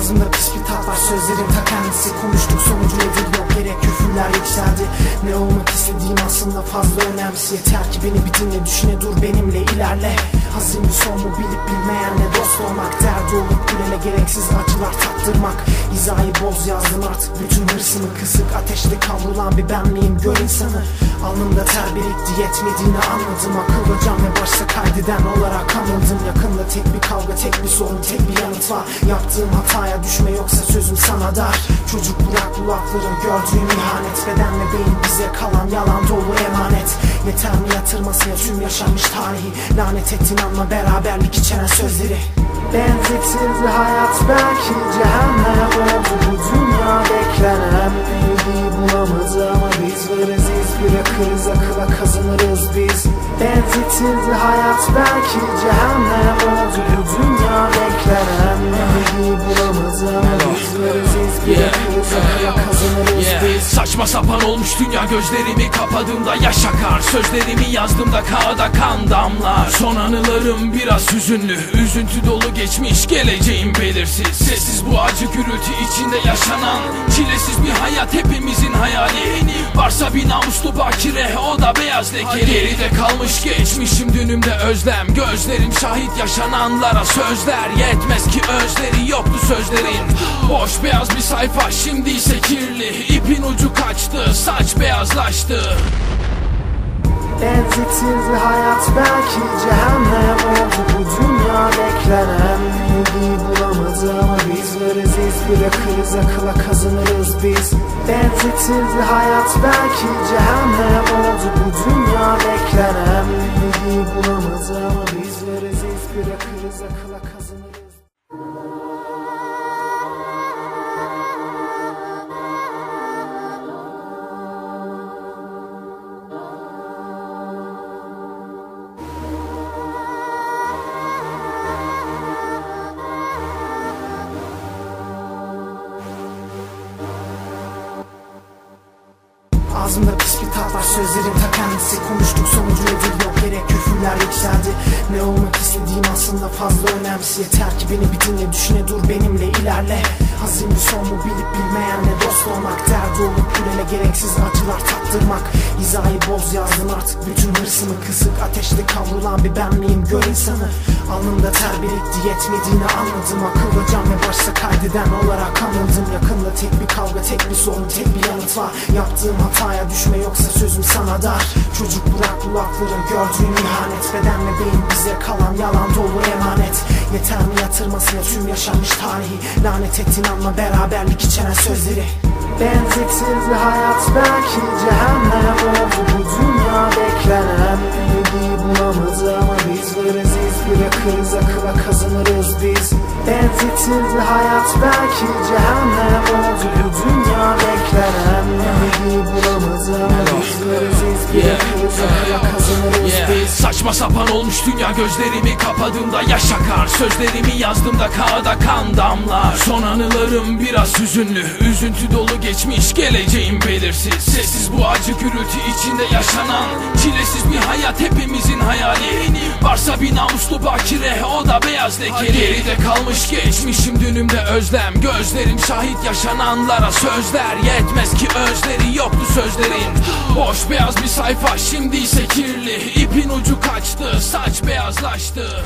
Ağzımda pis bir tat var sözlerin ta kendisi. Konuştuk sonucu nedir yok gerek küfürler yükseldi. Ne olmak aslında fazla önemsiz Yeter ki beni bir dinle düşüne dur benimle ilerle. Hazin bir son mu bilip bilmeyenle dost olmak? Derdi olup gülene gereksiz acılar tattırmak. Hizayı boz yazdım artık bütün hırsımı Kısık. Ateşte kavrulan bir benliğim gör insanı. Alnımda ter birikti yetmediğini anladım. Akılda can ve başta kaydeden olarak anıldım Yakında tek bir kavga tek bir sorun tek bir yanıt var. Yaptığım hataya düşme yoksa sözüm sana dar. Çocuk bırak bu lafları gördüğüm ihanet Beden ve beyin bize kalan yalan dolu emanet. Yeter mi yatırmasıya tüm yaşanmış tarihi. Lanet ettin anma beraberlik içeren sözleri. Benzetildi hayat belki cehennem. Oldu bu dünya beklenen bilgiyi bulamadı ama biz varız iz bırakırız akıla kazanırız biz. Benzetildi hayat belki cehennem. Oldu bu dünya beklenen bilgiyi bulamadı ama biz varız iz bırakırız Saçma sapan olmuş dünya gözlerimi kapadığımda yaş akar Sözlerimi yazdığımda kağıda kan damlar. Son anılarım biraz hüzünlü. Üzüntü dolu geçmiş geleceğim belirsiz. Sessiz bu acı gürültü içinde yaşanan Çilesiz bir hayat hepimizin hayali. Varsa bir namuslu bakire o da beyaz leke Geride kalmış geçmişim dünümde özlem. Gözlerim şahit yaşananlara sözler Yetmez ki özleri yoktu sözlerin. Boş beyaz bir sayfa saç beyazlaştı Benzetildi hayat belki cehennem oldu. Bu dünya beklenen bilgiyi bulamadı ama biz varız iz bırakırız akıla kazanırız biz. Benzetildi hayat belki cehennem oldu. Bu dünya beklenen bilgiyi bulamadı ama biz varız iz bırakırız akıla kazanırız Ağzımda pis bir tat var sözlerin ta kendisi. Konuştuk sonucu nedir yok gerek küfürler yükseldi. Ne olmak istediğim aslında fazla önemsiz. Yeter ki beni bir dinle düşüne dur benimle ilerle. Hazin bir son mu bilip bilmeyenle dost olmak. Derdi olup gülene gereksiz acılar tattırmak. Hizayı boz yazdım artık bütün hırsımı Kısık. Ateşte kavrulan bir benliğim gör insanı. Alnımda ter birikti yetmediğini anladım. Akılda can ve başta kaydeden olarak anıldım. Yakında tek bir kavga tek bir sorun tek bir yanıt var. Yaptığım hataya düşme yoksa sözüm sana dar. Çocuk bırak bu lafları gördüğüm ihanet. Beden ve beyin bize kalan yalan dolu emanet. Yeter mi yatırmasıya tüm yaşanmış tarihi? Lanet ettin anma beraberlik içeren sözleri. Benzetildi hayat belki cehennem oldu. Bu dünya beklenen bilgiyi bulamadı ama biz varız iz bırakırız akıla kazanırız biz. Benzetildi hayat belki cehennem oldu. Bu dünya bulamadı Saçma sapan olmuş dünya gözlerimi kapadığımda yaş akar Sözlerimi yazdığımda kağıda kan damlar. Son anılarım biraz hüzünlü. Üzüntü dolu geçmiş geleceğim belirsiz. Sessiz bu acı gürültü içinde yaşanan Çilesiz bir hayat hepimizin hayali. Varsa bir namuslu bakire o da beyaz leke Geride kalmış geçmişim dünümde özlem. Gözlerim şahit yaşananlara sözler Yetmez ki özleri yoktu sözlerin. Boş beyaz bir sayfa şimdi ise kirli. İpin ucu kaçtı saç beyazlaştı